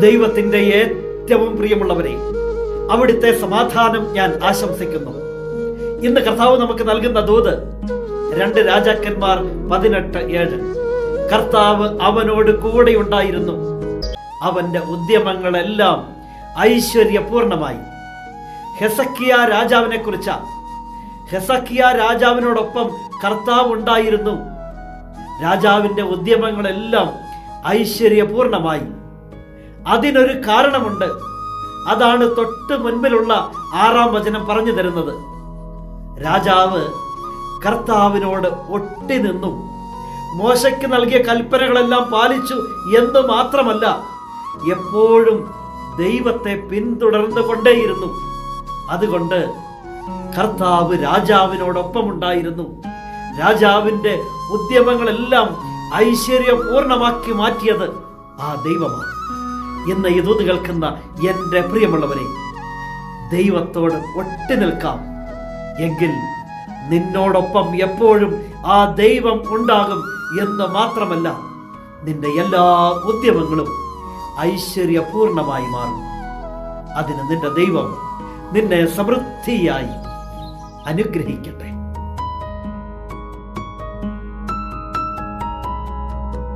ദൈവത്തിന്റെ ഏറ്റവും പ്രിയമുള്ളവരെ അവിടുത്തെ സമാധാനം ഞാൻ ആശംസിക്കുന്നു. ഇന്ന് കർത്താവ് നമുക്ക് നൽകുന്ന ദൂത് രണ്ട് രാജാക്കന്മാർ പതിനെട്ട് ഏഴ്. കർത്താവ് അവനോട് കൂടെയുണ്ടായിരുന്നു. അവന്റെ ഉദ്യമങ്ങളെല്ലാം ഐശ്വര്യപൂർണമായി. ഹെസക്കിയ രാജാവിനെ കുറിച്ച ഹെസക്കിയ രാജാവിനോടൊപ്പം കർത്താവ് ഉണ്ടായിരുന്നു. രാജാവിന്റെ ഉദ്യമങ്ങളെല്ലാം ഐശ്വര്യപൂർണമായി. അതിനൊരു കാരണമുണ്ട്. അതാണ് തൊട്ട് മുൻപിലുള്ള ആറാം വചനം പറഞ്ഞു തരുന്നത്. രാജാവ് കർത്താവിനോട് ഒട്ടി നിന്നു. മോശയ്ക്ക് നൽകിയ കൽപ്പനകളെല്ലാം പാലിച്ചു എന്ന് മാത്രമല്ല എപ്പോഴും ദൈവത്തെ പിന്തുടർന്നു കൊണ്ടേയിരുന്നു. അതുകൊണ്ട് കർത്താവ് രാജാവിനോടൊപ്പമുണ്ടായിരുന്നു. രാജാവിന്റെ ഉദ്യമങ്ങളെല്ലാം ഐശ്വര്യപൂർണമാക്കി മാറ്റിയത് ആ ദൈവമാണ്. ഇന്ന് ഈ ദൂത് കേൾക്കുന്ന എന്റെ പ്രിയമുള്ളവരെ ദൈവത്തോട് ഒട്ടി നിൽക്കാം. എങ്കിൽ നിന്നോടൊപ്പം എപ്പോഴും ആ ദൈവം ഉണ്ടാകും എന്ന് മാത്രമല്ല നിന്റെ എല്ലാ ഉദ്യമങ്ങളും ഐശ്വര്യപൂർണമായി മാറും. അതിന് നിന്റെ ദൈവം നിന്നെ സമൃദ്ധിയായി അനുഗ്രഹിക്കട്ടെ.